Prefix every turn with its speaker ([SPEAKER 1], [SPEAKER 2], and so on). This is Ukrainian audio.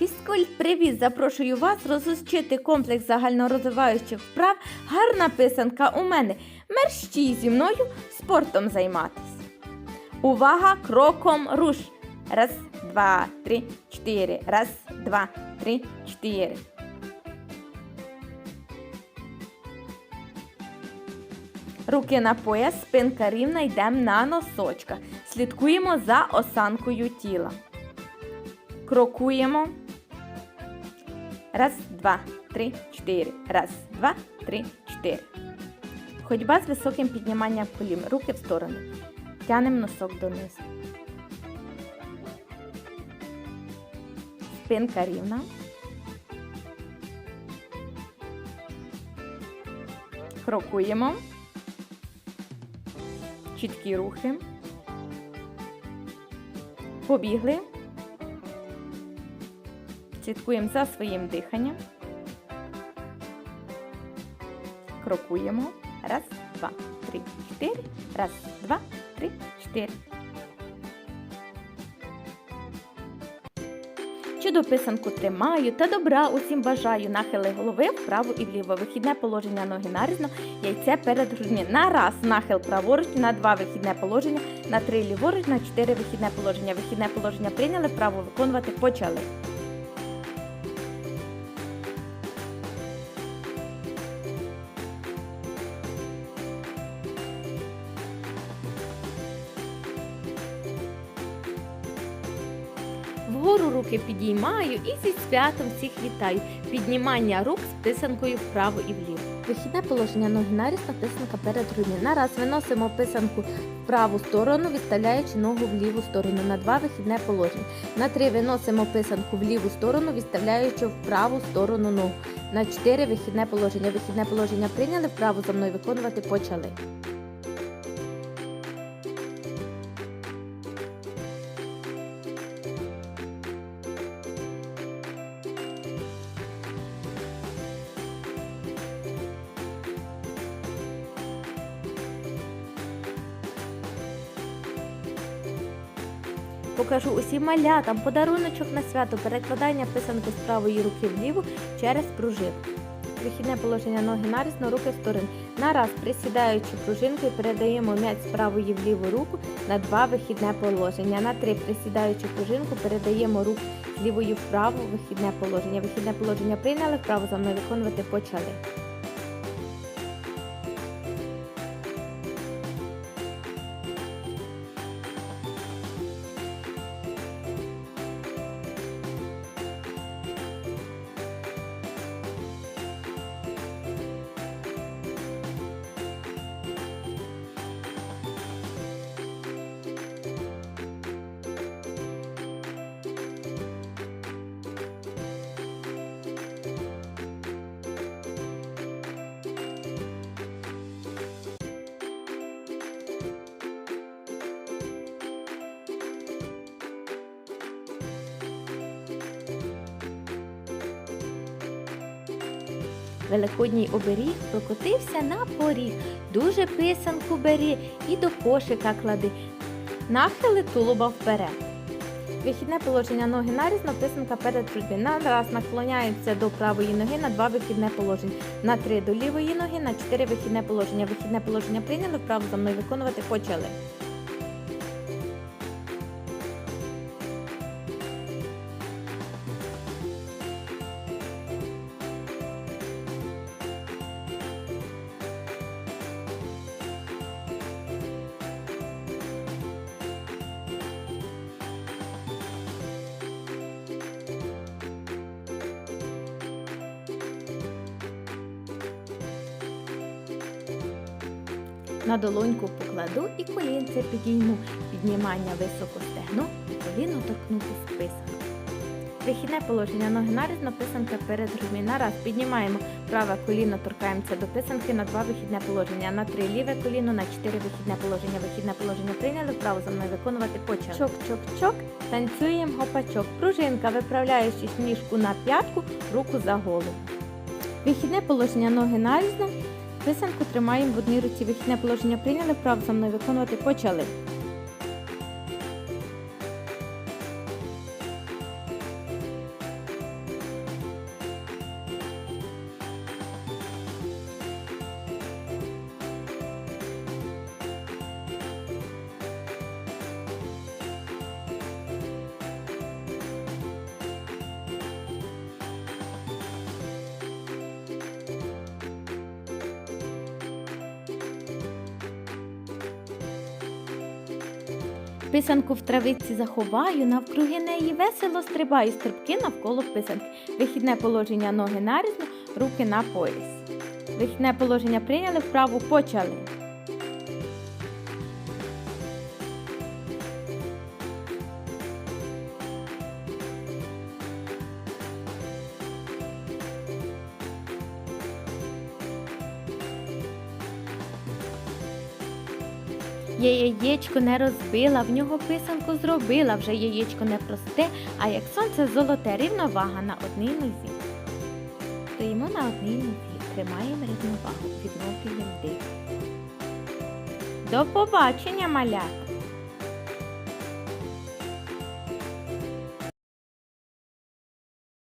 [SPEAKER 1] Фізкульт привіт! Запрошую вас розучити комплекс загальнорозвиваючих вправ. Гарна писанка у мене. Мерщій зі мною спортом займатись. Увага! Кроком руш. Раз, два, три, чотири. Раз, два, три, чотири. Руки на пояс, спинка рівна, йдемо на носочках. Слідкуємо за осанкою тіла. Крокуємо. Раз, два, три, чотири. Раз, два, три, чотири. Ходьба з високим підніманням колін. Руки в сторони. Тянемо носок донизу. Спинка рівна. Крокуємо. Чіткі рухи. Побігли. Слідкуємо за своїм диханням. Крокуємо. Раз, два, три, чотири. Раз, два, три, чотири. Чудо писанку тримаю та добра усім бажаю. Нахили голови вправо і вліво. Вихідне положення ноги нарізно, яйце перед грудьми. На раз нахил праворуч, на два вихідне положення, на три ліворуч, на чотири вихідне положення. Вихідне положення прийняли, вправо виконувати почали. Вгору руки підіймаю і зі святом всіх вітаю. Піднімання рук з писанкою вправо і вліво. Вихідне положення ноги нарізно, писанка перед грудьми. На раз виносимо писанку в праву сторону, відставляючи ногу в ліву сторону. На два вихідне положення. На три виносимо писанку в ліву сторону, відставляючи в праву сторону ногу. На чотири вихідне положення. Вихідне положення прийняли, вправо за мною виконувати почали. Покажу усім малятам подаруночок на свято, перекладання писанки з правої руки вліву через пружинку. Вихідне положення ноги нарізно, руки в сторони. На присідаючи пружинкою, передаємо м'яч з правої в ліву руку на два вихідне положення. На три присідаючи пружинку, передаємо руку з лівої вправо вихідне положення. Вихідне положення прийняли, вправо за мною виконувати почали. Великодній оберіг прокотився на поріг. Дуже писанку бери і до кошика клади. Нахили тулуба вперед. Вихідне положення ноги нарізно, писанка перед грудьми. На раз наклоняється до правої ноги на два вихідне положення. На три до лівої ноги, на чотири вихідне положення. Вихідне положення прийняли, вправо за мною виконувати почали. На долоньку покладу і колінце підійму. Піднімання високо стегну і коліно торкнутися писанку. Вихідне положення ноги нарізно, писанка перед грудьми. На раз піднімаємо праве коліно, торкаємося до писанки на два вихідне положення. На три ліве коліно, на чотири вихідне положення. Вихідне положення прийняли, вправо за мною виконувати почали. Чок-чок-чок, танцюємо гопачок. Пружинка, виправляючи ніжку на п'ятку, руку за голову. Вихідне положення ноги нарізно. Писанку тримаємо в одній руці. Вихідне положення прийняли, прав за мною виконувати почали. Писанку в травиці заховаю, навкруги неї весело стрибаю, стрибки навколо писанки. Вихідне положення ноги нарізно, руки на пояс. Вихідне положення прийняли, вправу почали. Я яєчко не розбила, в нього писанку зробила, вже яєчко не просте, а як сонце золоте, рівновага на одній нозі. Стоїмо на одній нозі, тримаємо рівновагу, відновлюємо дих. До побачення, малята!